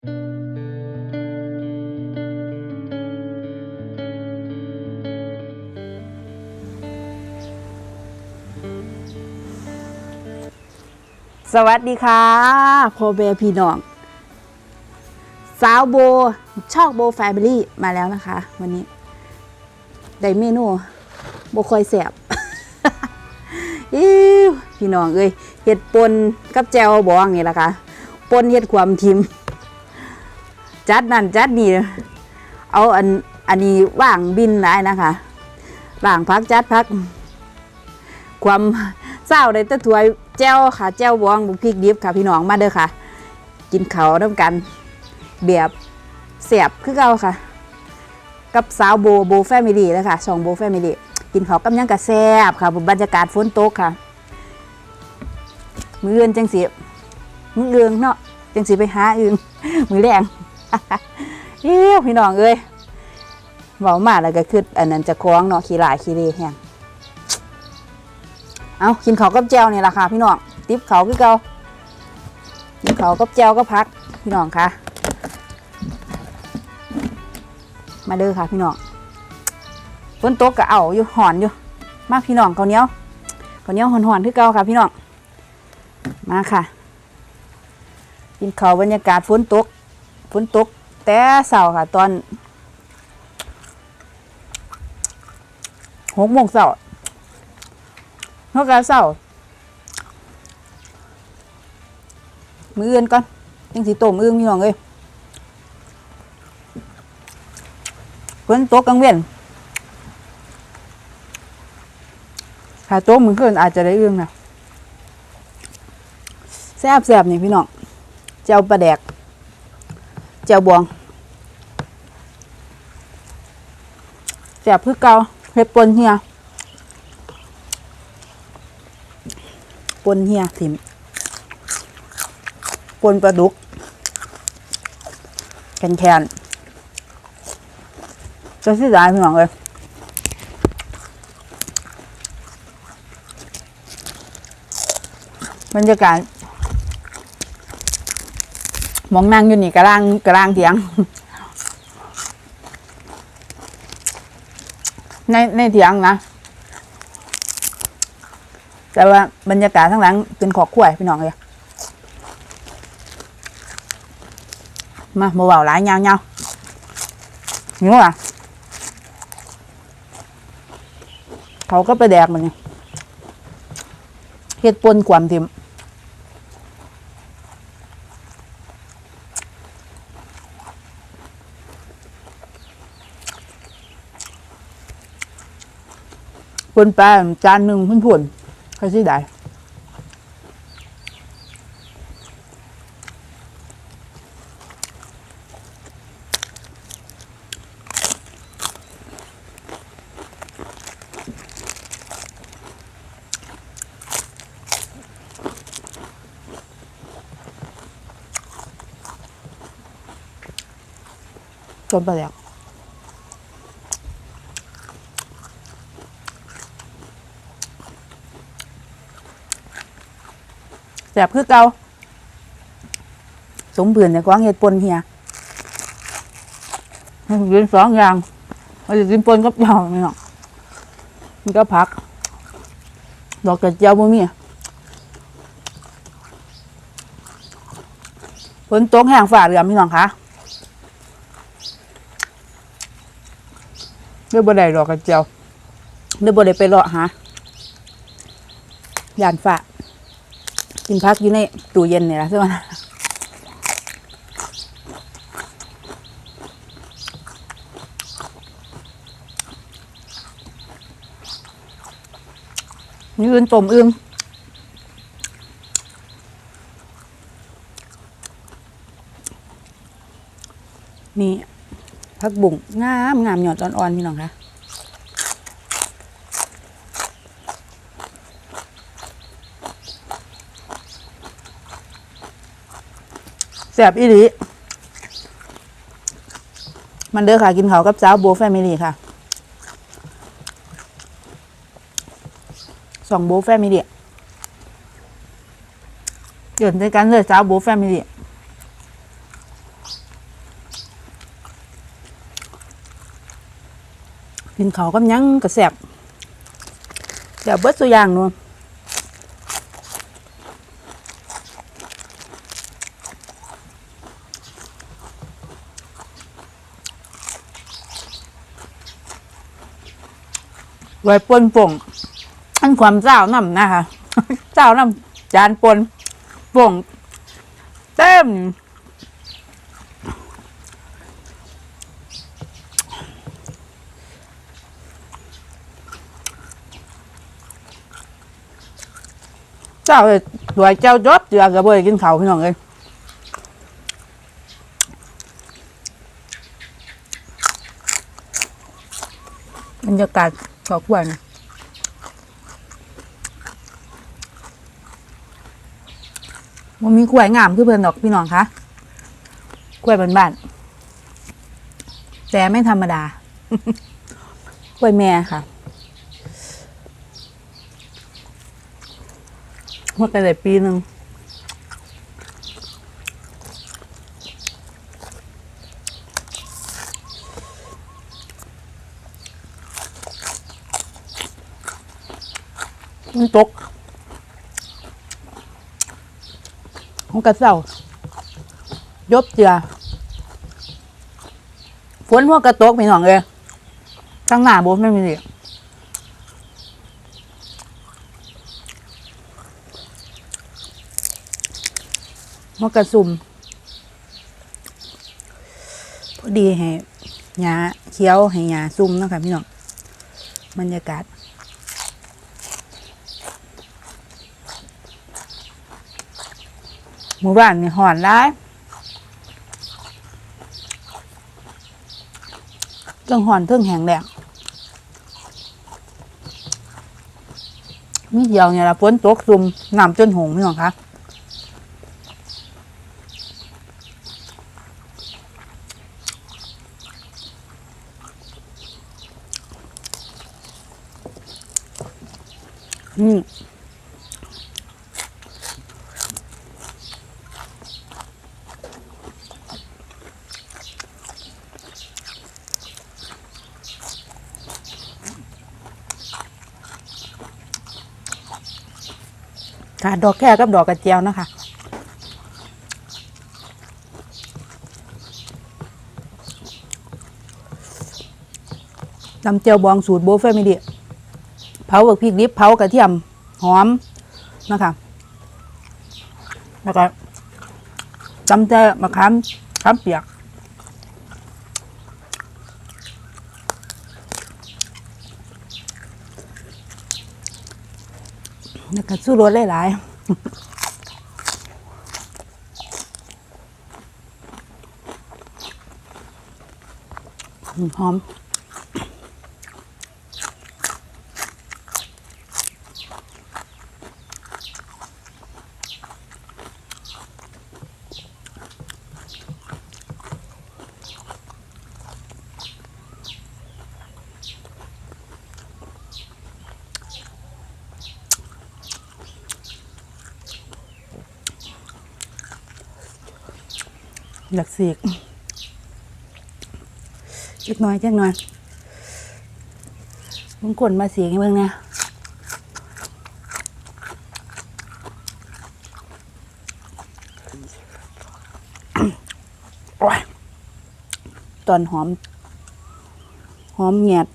สวัสดีค่ะพ่อเบพี่น้อง สาวโบชอกโบแฟมิลี่มาแล้วนะคะ วันนี้ ได้เมนูโบคอยแสบอิ้วพี่น้องเอ้ยเห็ดปนกับแจวบองนี่ละค่ะปนเห็ดความทิม จัดนั่นจัดนี่เอาอันอันนี้ว่างบินได้นะคะว่างพักจัดพัก ความเศร้าได้แตะถวยแจ้วค่ะแจ้วบองบุกพริกดิบค่ะพี่น้องมาเด้อค่ะ กินเขาน้ำกัน แบบเสียบคือเก่าค่ะ กับสาวโบโบแฟมิลี่แล้วค่ะสองโบแฟมิลี่กินเขากับยังกะแซบค่ะบรรยากาศฝนตกค่ะ มือเอือนจังสีมือเอืองเนาะจังสีไปหาอึงมือแรง เอ้วพี่น้องเอ้ยเบามาแล้วก็คืออันนั้นจะคล้องเนาะขี้หลายขี้เละแห้งเอากินเขากับแจวนี่แหละค่ะพี่น้องติบเขาคือเกากินเขากับแจวก็พักพี่น้องค่ะ มาเด้อค่ะพี่น้องฝนตกก็เอาอยู่หอนอยู่ มาพี่น้องเขาเนียวข้าเนียวหอนคือเกาค่ะพี่น้องมาค่ะกินเขาวบรรยากาศฝนตก ฝนตกแต่เสาค่ะ ตอนหกโมงเสาร์เท่ากับเศร้ามืออื่นก่อนยังสีต้มอึ้งพี่น้องเอ้ยเพิ่นตกกลางเวียนถ้าโต๊ะมือขึ้นอาจจะได้อึ้งนะแซ่บแซ่บนี่พี่น้องเจ้าปลาแดก เจ้าบวงแซ่บคือเกาเฮ็ดปนเฮียปนเฮียถิมปนปลาดุกแคนแคนจะสิได้พี่น้องเลยบรรยากาศ มองนั่งอยู่นี่กระล่างกระล่างเถียง ในในเถียงนะ แต่ว่าบรรยากาศทั้งหลังเป็นขอกขั้วพี่น้องเลยมาโมเบาหลายเงาเงาหิวอะเขาก็ไปแดกมันนี่เฮ็ดปนความทิม ปนแปลาจานหนึ่งพุ่นพุ่นใครสิได้จนไปแล้ว แสบคือเกาสมเบื่อเนี่ยกวางเห็ดปนเฮียให้ผมกินสองอย่างเราจะกินปนกับยาวนี่เนาะมันก็พัก ดอกกระเจียวบ่มีฝนตกแห้งฝ่าเรือพี่น้องคะเดี๋ยวบ่ได้ดอกกระเจียวเดี๋ยวบ่ได้ไปเลาะหายานฝา กินพักอยู่ในตู้เย็นเนี่ยละใช่ไหมนี่อื่นต้มอึ้งนี่ผักบุ้งงามงามหยอดอ่อนๆพี่น้องคะ แสบอีหลีมันเด้อค่ะกินเขากับสาวโบแฟมิลี่ค่ะสองโบแฟมิลี่เกิดในการเลยสาวโบแฟมิลี่กินเขากับยั้งกระแสบแสบเบิร์ตยางนู่ ไว้ปนป่งอันความเจ้าน้ำนะคะเจ้าน้ำจานปนป่งเต็มเจ้าเลยสวยเจ้าจบเจือกับเบยกินเขาพี่น้องเลยบรรยากาศ ขอบคุณมันมีกล้วยงามคือเพื่อนดอกพี่น้องคะกล้วยบ้านๆแต่ไม่ธรรมดากล้วยแม่ค่ะหมดไปเลยปีหนึ่ง มันตกของกระเซ้ายบเจือฝนหัวกระตกพี่น้องเลยข้างหน้าบนไม่มีเลยมะกระซุ่มพอดีให้หญ้าเขียวให้หญ้าซุ่มนะคะพี่น้องบรรยากาศ หมู่บ้านนี่หอนร้ายเรื่องหอนเพิ่งแห้งแล้งมีเดียวเนี่ยละฝนตกซุ่มน้ำจนหงนี่หรอคะ อืม ค่ะ ดอกแค่กับดอกกระเจียวนะคะตำเจียวบองสูตรโบเฟมิเดียเผาบักพริกดิบเผากระเทียม หอมนะคะแล้วก็จำแต่มะขามขามเปียก แล้วก็สู้รสหลายๆหอม อยากสีกจักน่อยจักน่อยบางคนมาเสียงให้เบิ่งเนี่ยตอนหอม หอมแงด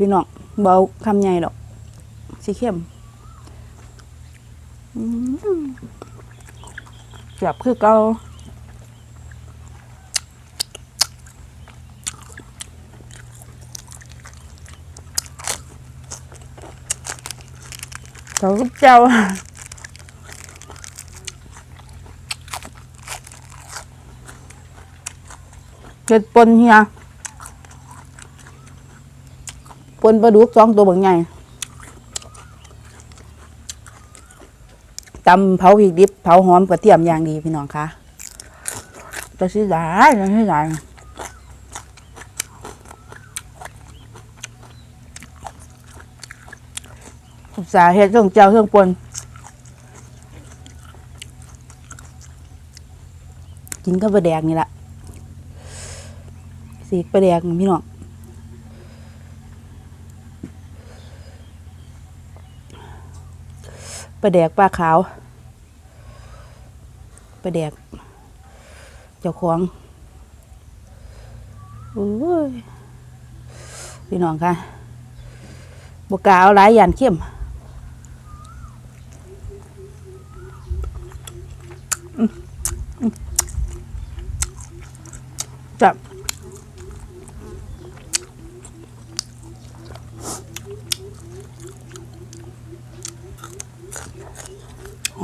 พี่น้องเบาคำใหญ่ดอก สีเข้ม อืม เสียบคือเกาเขาก็เจ้าเห็ดปนเฮียปนปลาดุกสองตัวบางใหญ่ ตำเผาพริกดิบเผาหอมกระเทียมอย่างดีพี่น้องคะจะสิได้จะสิได้อุตสาเฮ็ดเครื่องเจียวเครื่องปนกินกับปลาแดกนี่แหละสีกปลาแดกนี่พี่น้อง ปลาแดกปลาขาวปลาแดก เจ้าของโอ้ยพี่น้องค่ะบกาเอาหลายอย่างเข้มอืมอืมจับ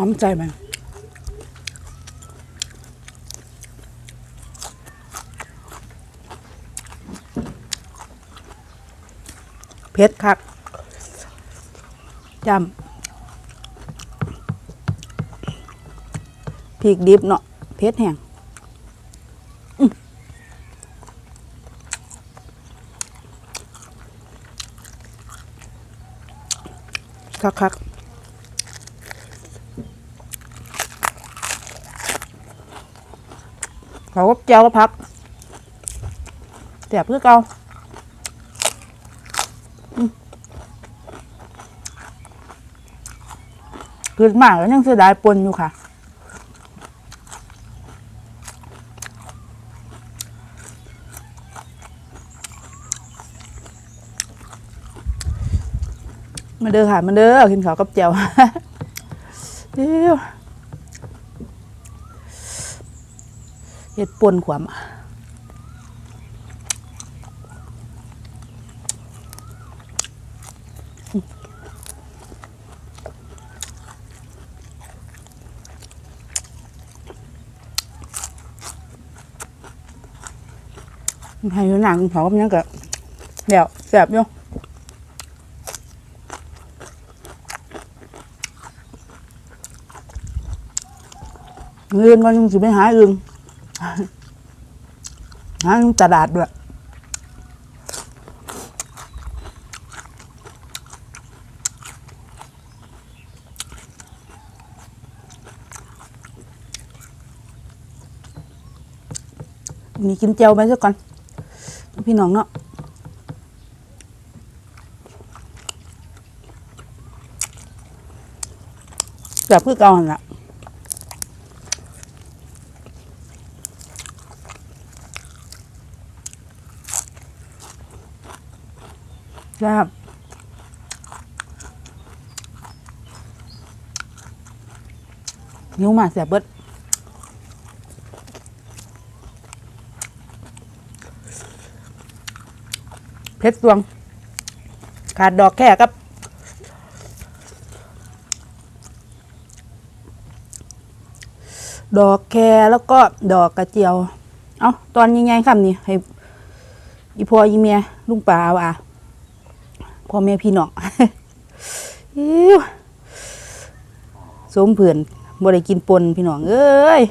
อมใจมันเผ็ดคักจำพริกดิบเนาะเผ็ดแห้งคักคัก เขาก็เจียวก็พักแสบเพื่อเกาคืนมากแล้วยังเสียดายปนอยู่ค่ะ มาเด้อค่ะ มาเด้อกินข้าวกับเจียวเดี๋ยว เห็ดป่นขวามให้ยูหนังเขากับยังกะเดี๋ยวแสบอยู่เงินมันสิไปหายอึง หาอึงตลาดด้วยมีกินเจียวไปซะก่อน พี่น้องเนาะแบบเพื่อเก่าหันละ แซ่บนิ้วมาแซ่บเบิดเพชรดวง ขาดดอกแค่กับดอกแคแล้วก็ดอกกระเจียว เอาตอนยังไงคำนี้ให้อีพ่ออีเมียลุงป่าเอาอะ พ่อแม่พี่น้องอิ๊วสมเผื่อนบ่ได้กินปนพี่น้องเอ้ย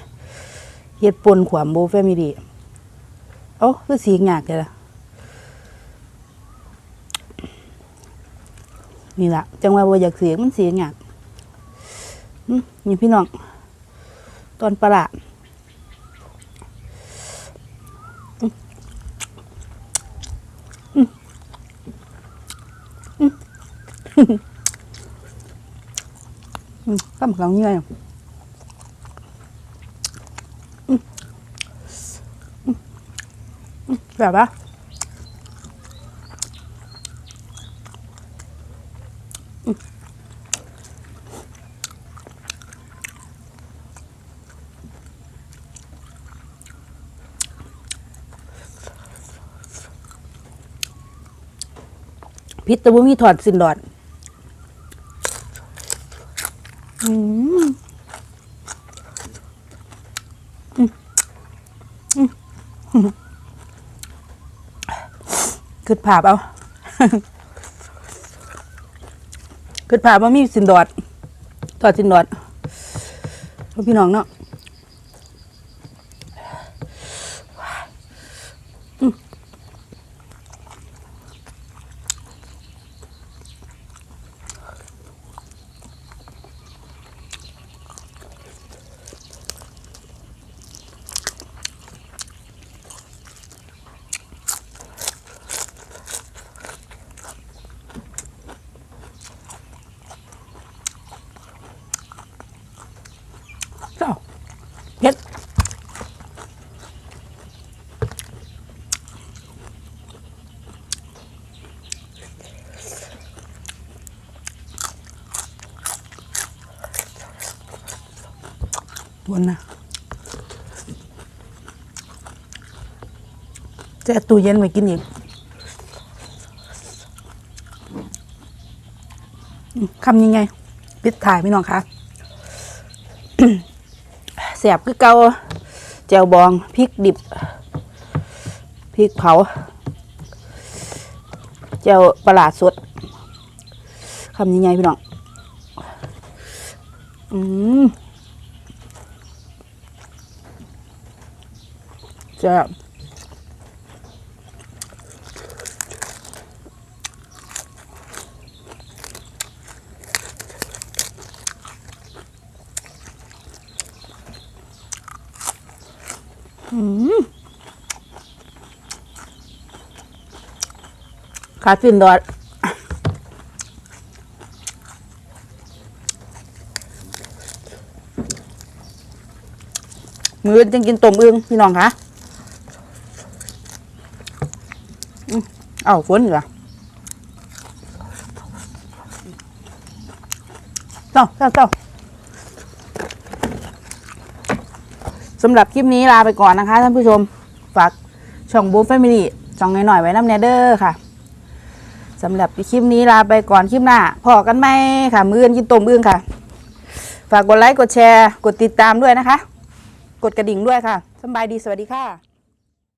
เฮ็ดปนขวามโบแฟมิลี่เอ้าคือสีหยากเลยล่ะนี่ละจังว่าบ่อยากเสียงมันเสียงอยากอืมนี่พี่น้อง ตอนปลาร้าอืมอืมอืม ก็เหมือนเราเงี้ยแบบว่าพิษตะว่ามีถอดสินหลอด อืมขึ้นผาบเอาขึ้นผาบว่ามีสินดอด ตอดสินดอดพี่น้องเนาะ คนนะจะตู้เย็นไว้กินอีกคำยังไงปิดถ่ายพี่น้องคะแสบคือเกาแจวบองพริกดิบพริกเผาแจวปลาร้าสดคำยังไงพี่น้อง อืม แซ่บอืมขาฟินดอดมือจังกินต้มอึงพี่น้องคะ เอ้าฝนเหรอเจ้าเจ้าเจ้าสำหรับคลิปนี้ลาไปก่อนนะคะท่านผู้ชม ฝากช่องบูฟแฟมิลี่ช่องหน่อยๆไว้น้ำเนเดอร์ค่ะสำหรับคลิปนี้ลาไปก่อนคลิปหน้าพอกันไหมค่ะ มืออนกินต้มอึ่งค่ะ ฝากกดไลค์กดแชร์ กดติดตามด้วยนะคะ กดกระดิ่งด้วยค่ะสบายดีสวัสดีค่ะ